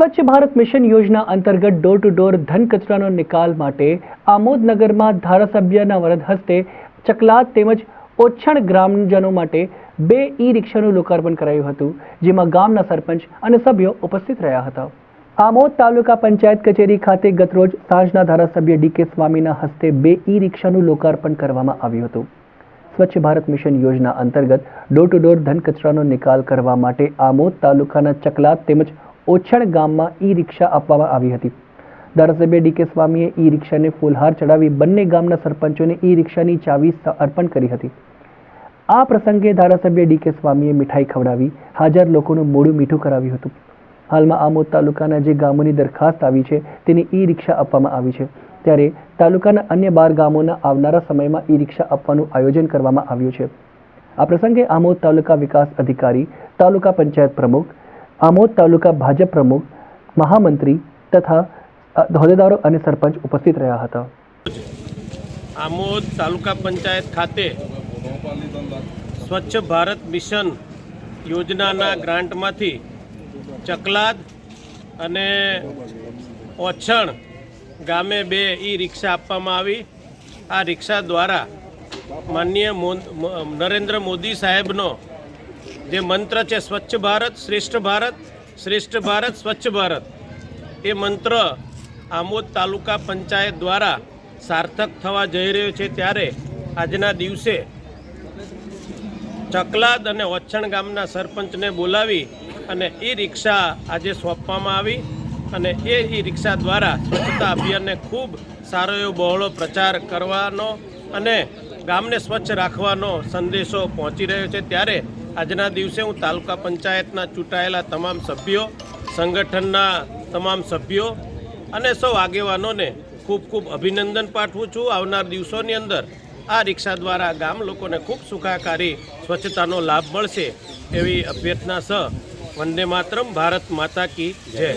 સ્વચ્છ ભારત મિશન યોજના અંતર્ગત ડોર ટુ ડોર ધન કચરાનો નિકાલ માટે આમોદનગરમાં ધારાસભ્યના વરદ હસ્તે ચકલાદ તેમજ ઓછણ ગ્રામજનો માટે બે ઈ રિક્ષાનું લોકાર્પણ કરાયું હતું, જેમાં ગામના સરપંચ અને સભ્યો ઉપસ્થિત રહ્યા હતા. આમોદ તાલુકા પંચાયત કચેરી ખાતે ગતરોજ સાંજના ધારાસભ્ય ડીકે સ્વામીના હસ્તે બે ઈ રિક્ષાનું લોકાર્પણ કરવામાં આવ્યું હતું. સ્વચ્છ ભારત મિશન યોજના અંતર્ગત ડોર ટુ ડોર ધન કચરાનો નિકાલ કરવા માટે આમોદ તાલુકાના ચકલાત તેમજ ઓછણ ગામમાં ઈ રિક્ષા આપવામાં આવી હતી. ધારાસભ્ય ડીકે સ્વામીએ ઈ રિક્ષાને ફૂલહાર ચડાવી બંને ગામના સરપંચોને ઈ રિક્ષાની ચાવી અર્પણ કરી હતી. આ પ્રસંગે ધારાસભ્ય ડીકે સ્વામીએ મીઠાઈ ખવડાવી હાજર લોકોનું મોડું મીઠું કરાવ્યું હતું. હાલમાં આમોદ તાલુકાના જે ગામોની દરખાસ્ત આવી છે તેની ઈ રિક્ષા આપવામાં આવી છે. ત્યારે તાલુકાના અન્ય બાર ગામોના આવનારા સમયમાં ઈ રિક્ષા આપવાનું આયોજન કરવામાં આવ્યું છે. આ પ્રસંગે આમોદ તાલુકા વિકાસ અધિકારી, તાલુકા પંચાયત પ્રમુખ આમોદ તાલુકા ભાજપ પ્રમુખ, મહામંત્રી તથા હોદ્દેદારો અને સરપંચ ઉપસ્થિત રહ્યા હતા. આમોદ તાલુકા પંચાયત ખાતે સ્વચ્છ ભારત મિશન યોજનાના ગ્રાન્ટમાંથી ચકલાદ અને ઓછણ ગામે બે ઈ રિક્ષા આપવામાં આવી. આ રિક્ષા દ્વારા માનનીય નરેન્દ્ર મોદી સાહેબનો જે મંત્ર છે સ્વચ્છ ભારત, શ્રેષ્ઠ ભારત શ્રેષ્ઠ ભારત, સ્વચ્છ ભારત. એ મંત્ર આમોદ તાલુકા પંચાયત દ્વારા સાર્થક થવા જઈ રહ્યો છે ત્યારે આજના દિવસે ચકલાદ અને ઓછણ ગામના સરપંચને બોલાવી અને એ રિક્ષા આજે સોંપવામાં આવી અને એ ઈ રિક્ષા દ્વારા સ્વચ્છતા અભિયાનને ખૂબ સારો એવો બહોળો પ્રચાર કરવાનો અને ગામને સ્વચ્છ રાખવાનો સંદેશો પહોંચી રહ્યો છે. ત્યારે આજના દિવસે હું તાલુકા પંચાયતના ચૂંટાયેલા તમામ સભ્યો, સંગઠનના તમામ સભ્યો અને સૌ આગેવાનોને ખૂબ ખૂબ અભિનંદન પાઠવું છું. આવનાર દિવસોની અંદર આ રિક્ષા દ્વારા ગામ લોકોને ખૂબ સુખાકારી, સ્વચ્છતાનો લાભ મળશે એવી અભ્યર્થના સહ વંદે માતરમ, ભારત માતા કી જય.